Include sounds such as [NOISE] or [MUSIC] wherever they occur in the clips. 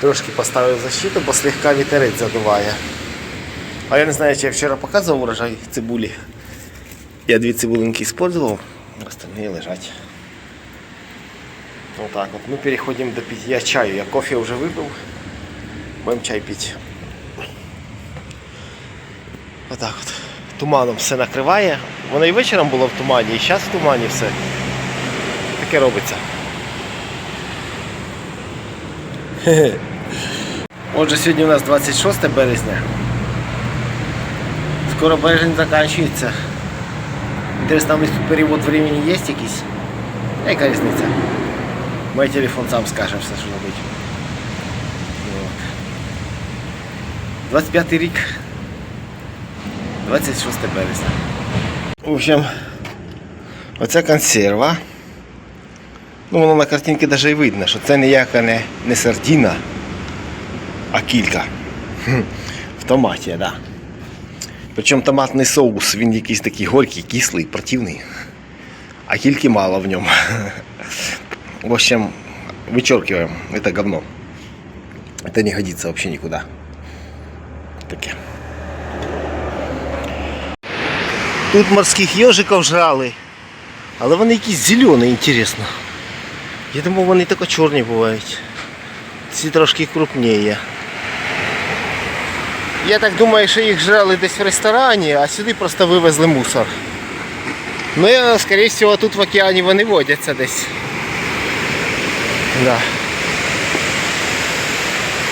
Трошки поставив защиту, бо слегка вітерець задуває. А я не знаю, чи я вчора показував урожай цибулі. Я дві цибулинки использовал, остальные лежать. Вот так вот. Мы переходим до питья чаю. Я кофе уже выпил. Будем чай пить. Вот так от. Туманом все накриває. Воно і вечором було в тумані, і зараз в тумані все. Таке робиться. Хе-хе. Отже, сьогодні у нас 26 березня. Скоро березень закінчується. Інтересно, там перевод времени есть якийсь? Яка різниця? Мой телефон сам скаже все, що робить. Вот. 25 рік. 26 березня. В общем, оця консерва. Ну, воно на картинці навіть і видно, що це ніяка не, не сардіна, а кілька. Хм, В томаті, так. Да. Причому томатний соус, він якийсь такий горький, кислий, противний. А кільки мало в ньому. [LAUGHS] В общем, вычеркиваем это говно. Это не годится вообще никуда. Таке. Тут морських ежиків жрали. Але вони якісь зелені, інтересно. Я думав, вони тільки чорні бувають. Ці трошки крупніє. Я так думаю, що їх жрали десь в ресторані, а сюди просто вивезли мусор. Ну, я, скорее всего, тут в океані вони водяться десь. Да.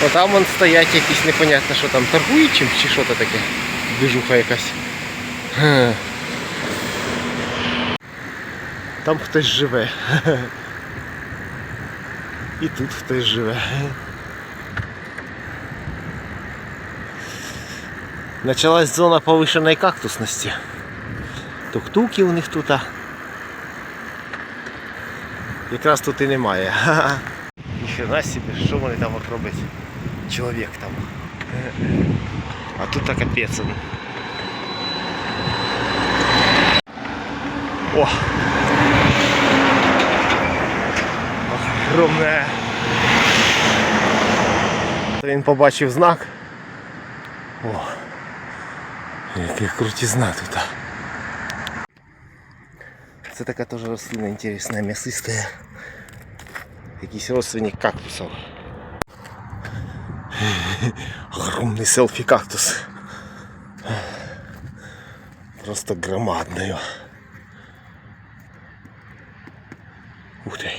От там вон стоять якісь непонятно, що там торгують чим чи що то таке. Движуха якась. Там хтось живе. [LAUGHS] І тут хтось живе. Началась зона повышенной кактусности. Тук-туки у них тут. Якраз тут і немає. [LAUGHS] Ніхрена собі, що вони там роблять? Чоловік там. А тут так капець. О! Огромне. Він побачив знак. О! Яка крутизна тут. а. Це така теж рослина інтересна, м'ясиста. Якийсь родственник кактусів. [LAUGHS] Огромний селфі кактус. Просто громадний. Ух ти.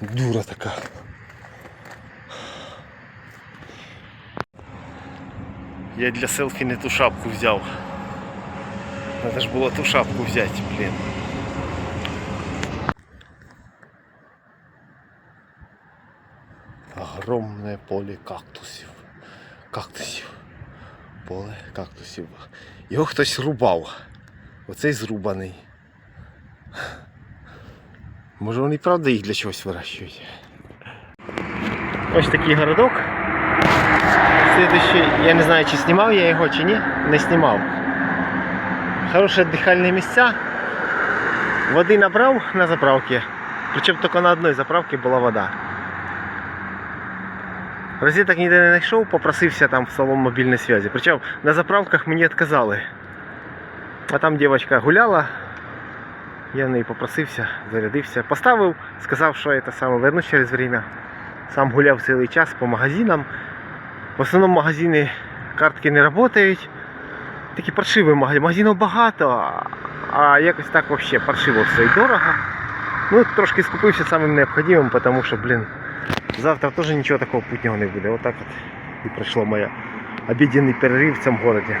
Дура така. Я для селфі не ту шапку взяв. Надо ж було ту шапку взяти, блін. Огромне поле кактусів. Кактусів. Поле кактусів. Його хтось рубав. Оцей зрубаний. Може вони правда їх для чогось вирощують. Ось такий городок. Слідуючий, я не знаю, чи знімав я його, чи ні. Не знімав. Хороші дихальні місця. Води набрав на заправці. Причому тільки на одній заправці була вода. Розеток ніде не знайшов, попросився там в салон мобільної зв'язку. Причому на заправках мені відказали. А там дівчинка гуляла. Я в неї попросився, зарядився. Поставив, сказав, що це саме вернусь через время. Сам гуляв цілий час по магазинам. В основному магазини картки не працюють. Такі паршиві магазини. Магазинів багато, а якось так взагалі паршиво все і дорого. Ну, трошки скупився самим необхідним, тому що, блін, завтра теж нічого такого путнього не буде. Отак от і пройшло моє обіденний перерив в цьому місті.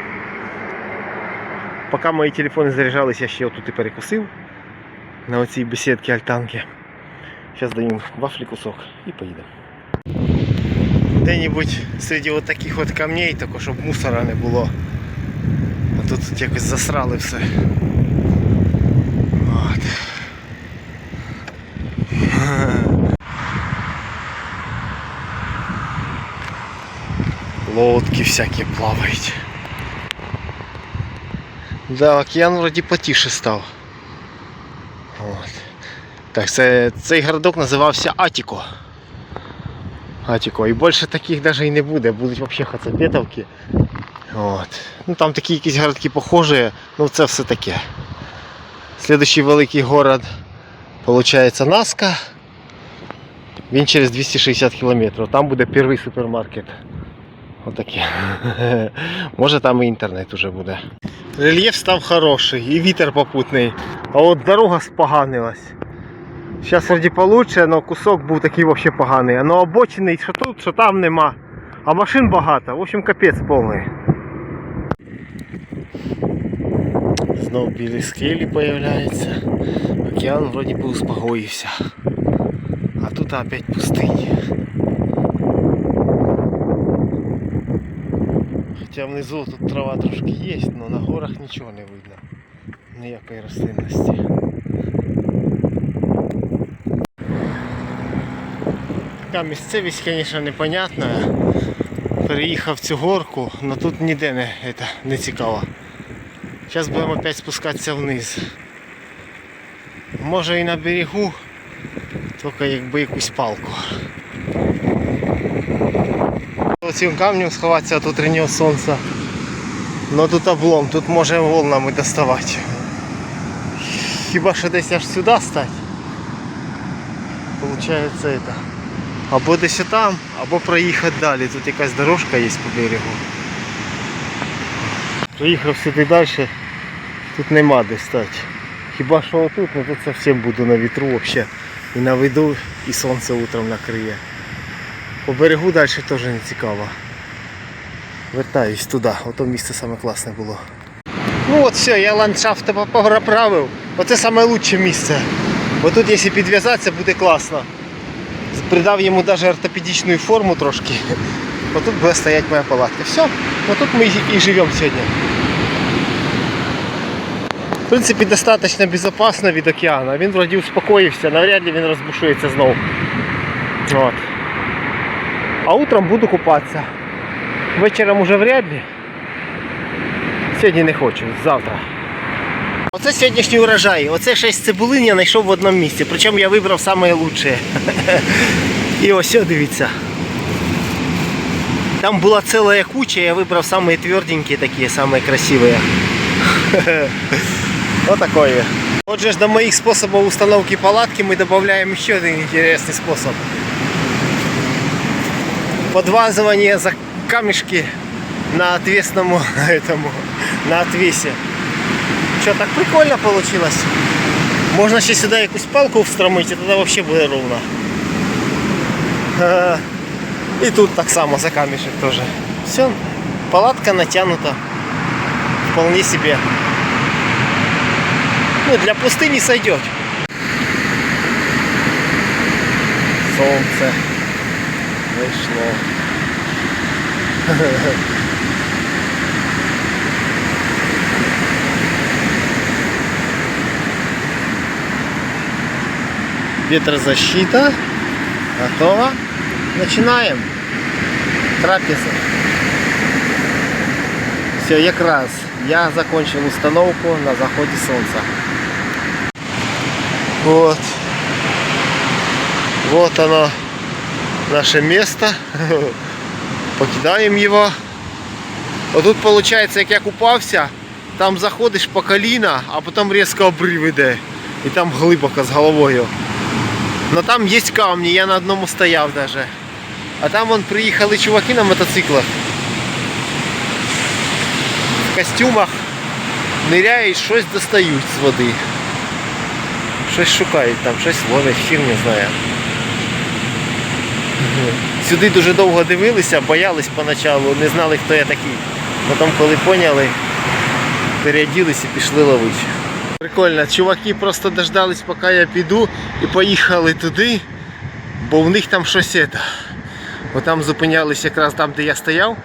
Поки мої телефони заряджались, я ще отут і перекусив на оцій бесідці альтанки. Зараз даємо вафлі кусок і поїдемо. Де-небудь серед от таких от камней, тільки щоб мусора не було. А тут, тут якось засрали все. От. [LAUGHS] Лодки всякі плавають. Да, океан вроді потише став. От. Так, це, цей городок називався Атіко. Атіко. І більше таких навіть і не буде, будуть взагалі хацапетовки. От. Ну там такі якісь городки похожі, ну це все таке. Слідуючий великий город, виходить, Наска. Він через 260 кілометрів. Там буде перший супермаркет. Отаке. [LAUGHS] Може там і інтернет уже буде. Рельєф став хороший і вітер попутний. А от дорога споганилась. Зараз вроді получше, але кусок був такий взагалі поганий. А ну обочений, що тут, що там нема. А машин багато. В общем, капець повний. Знов білі скелі появляються. Океан вроді би успокоївся. А тут опять пустині. Хоча внизу тут трава трошки є, але на горах нічого не видно. Ніякої рослинності. Така місцевість, звісно, непонятна. Переїхав цю горку, але тут ніде не, это, не цікаво. Зараз будемо опять спускатися вниз. Може і на берегу, тільки якби якусь палку. Цим камнем сховатися тут ріньо сонця. Но тут облом, тут може волнами доставати. Хіба що десь аж сюди стати. Получається это. Або десь там, або проїхати далі. Тут якась дорожка є по берегу. Приїхав сюди далі, тут нема де стати. Хіба що отут, ну тут зовсім буду на вітру взагалі. І на виду, і сонце утром накриє. По берегу далі теж не цікаво. Вертаюсь туди, ото місце саме класне було. Ну от все, я ландшафт поправив. Оце лучше місце. Бо тут якщо підв'язатися, буде класно. Придав йому навіть ортопедичну форму трошки. Отут буде стояти моя палатка. Все, отут ми і живемо сьогодні. В принципі, достатньо безпечно від океану. Він вроді успокоївся, навряд ли він розбушується знову. От. А утром буду купатися. Вечором уже вряд ли. Сьогодні не хочу, завтра. Оце сьогоднішній урожай. Оце 6 цибулин я знайшов в одному місці. Причому я вибрав найкраще. І ось, о, дивіться. Там була ціла куча, я вибрав самые тверденькие такие, самые красивые. Вот такое. Отже ж до моїх способів установки палатки ми додаємо ще один інтересний спосіб. Подвазывание за камешки на отвесному этому, [LAUGHS] на отвесе. Что, так прикольно получилось. Можно ще сюда якусь палку встромить, і тоді вообще буде ровно. Е, І тут так само за камешек тоже. Все, палатка натянута. Вполне себе. Ну, для пустыни сойдет. Солнце вийшло. [LAUGHS] Ветрозащита. Готово. Начинаем. Трапеза. Все, якраз. Я закончил установку на заходе солнца. Вот. Вот оно. Наше место. [LAUGHS] Покидаємо його. Отут виходить, як я купався, там заходиш по коліна, а потім різко обрив іде. І там глибоко з головою. Но там є камні, я на одному стояв даже. А там вон приїхали чуваки на мотоциклах. В костюмах ниряють, щось достають з води. Щось шукають там, щось ловять, хір не знаю. Сюди дуже довго дивилися, боялись поначалу, не знали, хто я такий. Потім, коли поняли, переоділися і пішли ловити. Прикольно, чуваки просто дождались, поки я піду і поїхали туди, бо в них там щось це. Бо там зупинялись якраз там, де я стояв.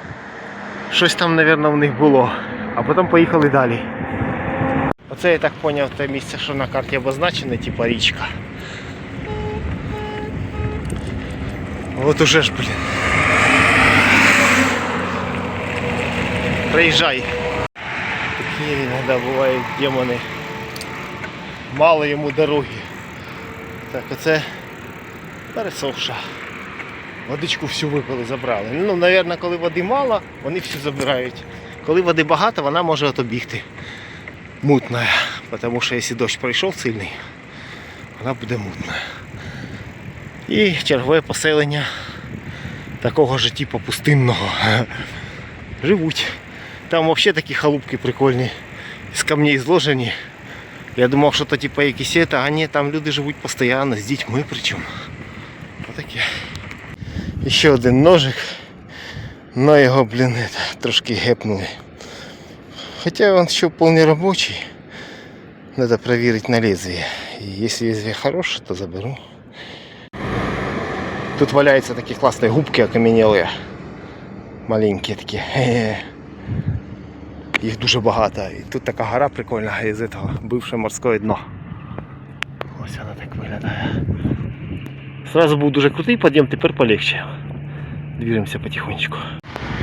Щось там, мабуть, в них було. А потім поїхали далі. Оце я так зрозумів те місце, що на карті обозначене, типа річка. Вот уже ж, блин. Проезжай. Такие иногда бывают демоны. Мало йому дороги. Так, оце пересохша. Водичку всю випили, забрали. Ну, мабуть, коли води мало, вони всю забирають. Коли води багато, вона може отобігти. Мутна. Тому що якщо дощ пройшов сильний, вона буде мутна. І чергове поселення такого ж типу пустинного. Живуть. Там взагалі такі халупки прикольні, з камней зложені. Я думав, що то типу якісь це, а ні, там люди живуть постійно, з дітьми причому. Отаке. І ще один ножик. Но його, блін, это, трошки гепнули. Хоча він ще вполне робочий. Надо проверить на лезвие. И если лезвие хорошее, то заберу. Тут валяются такие классные губки окаменелые. Маленькі такі. Їх дуже багато. І тут така гора прикольна із цього бивше морське дно. Ось вона так виглядає. Сразу був дуже крутий підйом, тепер полегче. Движемося потихонечку.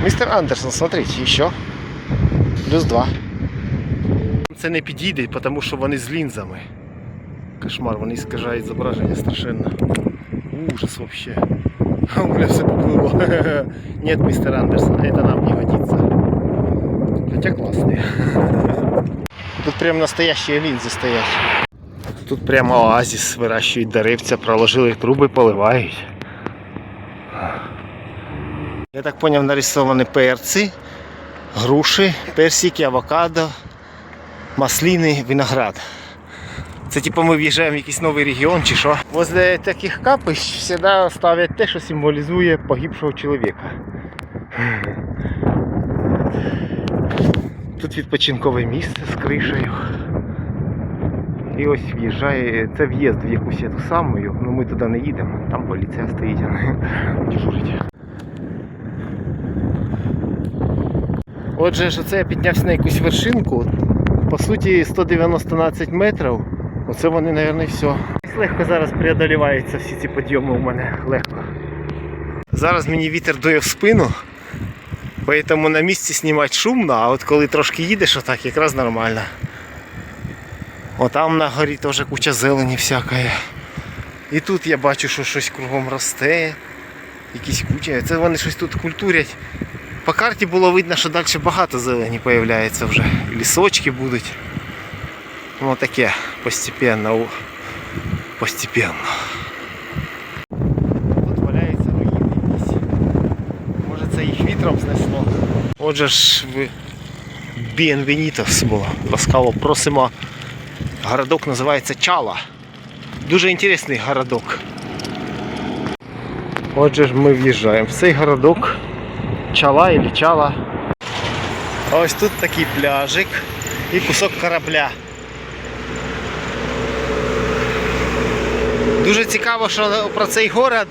Містер Андерсон, смотрите, ще. Плюс два. Це не підійде, тому що вони з лінзами. Кошмар, вони скажають зображення страшенно. Ужас вообще. [LAUGHS] У меня все поплыло. [LAUGHS] Нет, мистер Андерсон, это нам не годится. Хотя классные. Тут прям настоящие линзы стоят. Тут прямо оазис вирощують деревця, проложили труби, поливають. Я так поняв, нарисовані перці, груші, персики, авокадо, маслини, виноград. Це типу ми в'їжджаємо в якийсь новий регіон чи що. Возле таких капищ завжди ставлять те, що символізує погибшого чоловіка. Тут відпочинкове місце з кришею. І ось в'їжджає, це в'їзд в якусь ту саму, ну ми туди не їдемо, там поліція стоїть, [LAUGHS] дежурить. Отже, що це я піднявся на якусь вершинку. По суті, 190 метрів. Оце вони, мабуть, все. Легко зараз преодоліваються всі ці підйоми у мене. Легко. Зараз мені вітер дує в спину. Поэтому на місці знімати шумно, а от коли трошки їдеш, отак якраз нормально. О, там на горі теж куча зелені всякої. І тут я бачу, що щось кругом росте. Якісь куча. Це вони щось тут культурять. По карті було видно, що далі багато зелені з'являється вже. Лісочки будуть. Ну таке постепенно. Постепенно. Тут валяються руїни якісь. Може це їх вітром знесло. Отже ж в Біенвенітос було. Ласкаво просимо. Городок називається Чала. Дуже інтересний городок. Отже ж ми в'їжджаємо в цей городок. Чала или Чала. Ось тут такий пляжик і кусок корабля. Дуже цікаво, що про цей город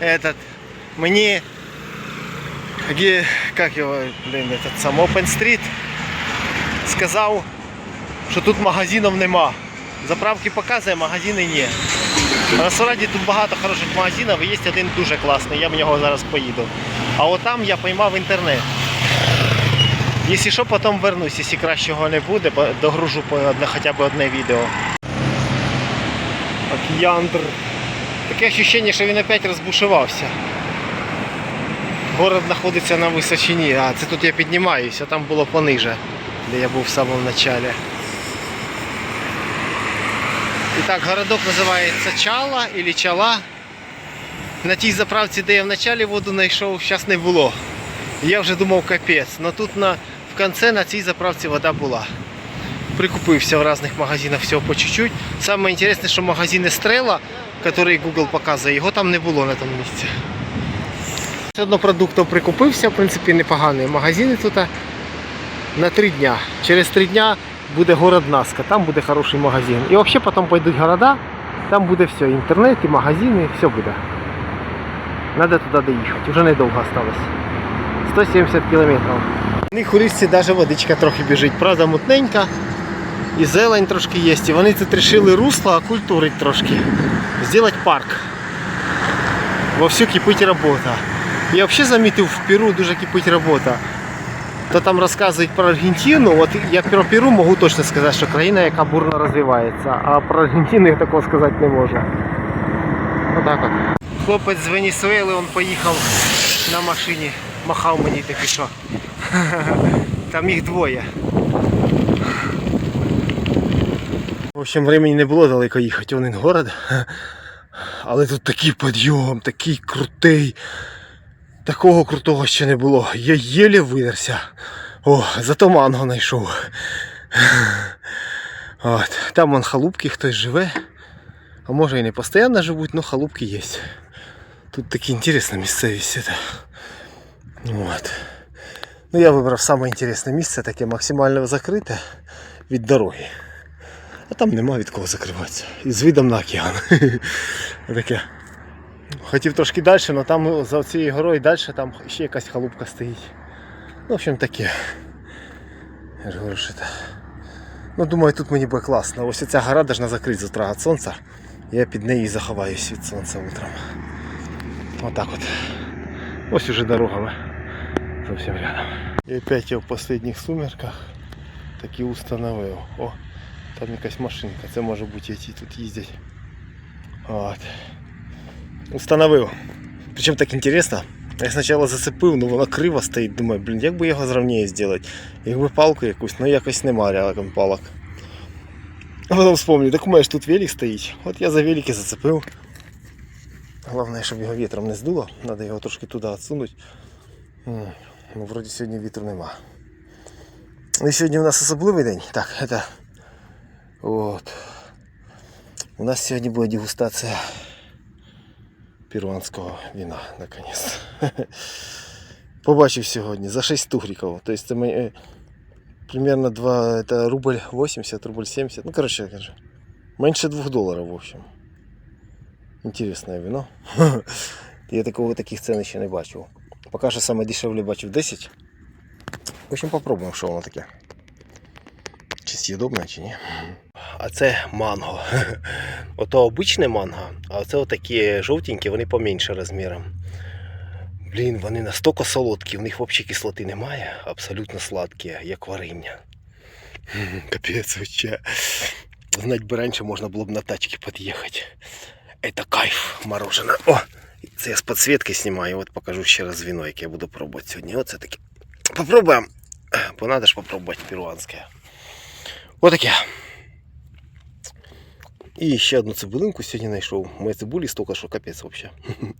этот, мені ге- как його, блин, этот сам Open Street сказав, що тут магазинів нема. Заправки показує, магазини ні. А насправді тут багато хороших магазинів і є один дуже класний, я в нього зараз поїду. А от там я поймав інтернет. Якщо що, потім вернусь, якщо кращого не буде, догружу хоча б одне відео. Океандр. Таке ощущение, що він опять розбушувався. Город знаходиться на височині, а це тут я піднімаюся, там було пониже, де я був в самому началі. І так, городок називається Чала или Чала. На тій заправці, де я в началі воду знайшов, зараз не було. Я вже думав капець, але тут на, в кінці на цій заправці вода була. Прикупився в різних магазинах всього по чуть-чуть. Саме інтересне, що магазини Стрела, який Google показує, його там не було на тому місці. Все одно продуктів прикупився, в принципі, непогані. Магазини тут на три дня. Через три дня буде город Наска, там буде хороший магазин. І взагалі потім пойдуть города, там буде все, інтернет, і магазини, все буде. Надо туди доїхати, вже недовго осталось. 170 кілометрів. У них у річці навіть водичка трохи біжить, правда мутненька. І зелень трошки є. І вони тут вирішили русло окультурити трошки. Зробити парк. Вовсю кипить робота. Я взагалі замітив, в Перу дуже кипить робота. То там розказують про Аргентину, от я про Перу можу точно сказати, що країна, яка бурно розвивається, а про Аргентину я такого сказати не можу. Отак от. Хлопець з Венесуели, він поїхав на машині, махав мені таки що. [LAUGHS] Там їх двоє. В общем, времени не було далеко їхати, один город. Але тут такий підйом, такий крутий. Такого крутого ще не було. Я єле видерся. О, зато манго знайшов. От. Там вон халупки хтось живе. А може і не постійно живуть, але халупки є. Тут такі інтересна місцевість. Это. От. Ну я вибрав саме інтересне місце, таке максимально закрите від дороги. А там нема від кого закриватися. І з видом на океан. [LAUGHS] Таке. Хотів трошки далі, але там за цією горою далі там ще якась халупка стоїть. Ну, в общем таке. Я ж говорю, що це. Ну, думаю, тут мені буде класно. Ось ця гора должна закрити з утра від сонця. Я під нею заховаюсь від сонця утром. Отак от. Ось уже дорога зовсім рядом. І опять я в останніх сумерках таки установив. О, там якась машинка. Це може бути які тут їздять. От. Установив. Причому так інтересно. Я спочатку зацепив, ну вона криво стоїть. Думаю, блін, як би його зрівніше зробити. Якби палку якусь, ну якось нема рядом палок. А потім вспомнив, так у мене ж тут велик стоїть. От я за велик і зацепив. Головне, щоб його вітром не здуло. Треба його трошки туди відсунути. М, Ну, вроді сьогодні вітру нема. І сьогодні у нас особливий день. Так, это. От. У нас сьогодні буде дегустація Перуанського вина, наконец. [LAUGHS] Побачив сьогодні за 6 тугриків. Тобто це мені, е, примерно 2, это рубль 80, рубль 70. Ну, короче, короче, менше 2 доларів, в общем. Інтересне вино. [LAUGHS] Я такого таких цен ще не бачив. Поки що саме бачив 10. В общем, попробуємо, що воно таке. Чи з'їдобне, чи ні. А це манго. [LAUGHS] Ото обичне манго, а оце отакі жовтенькі, вони поменше розміром. Блін, вони настільки солодкі, в них взагалі кислоти немає, абсолютно сладкі, як варення. [LAUGHS] Капець вообще. Знать би раніше можна було б на тачці під'їхати. Это кайф мороженое. О! Це я з підсвітки знімаю, от покажу ще раз віно, яке я буду пробувати сьогодні. Оце таке. Попробуємо. Бо ж попробувати перуанське. Отаке. І ще одну цибулинку сьогодні знайшов. Моя цибулі стільки, що капець взагалі. [LAUGHS]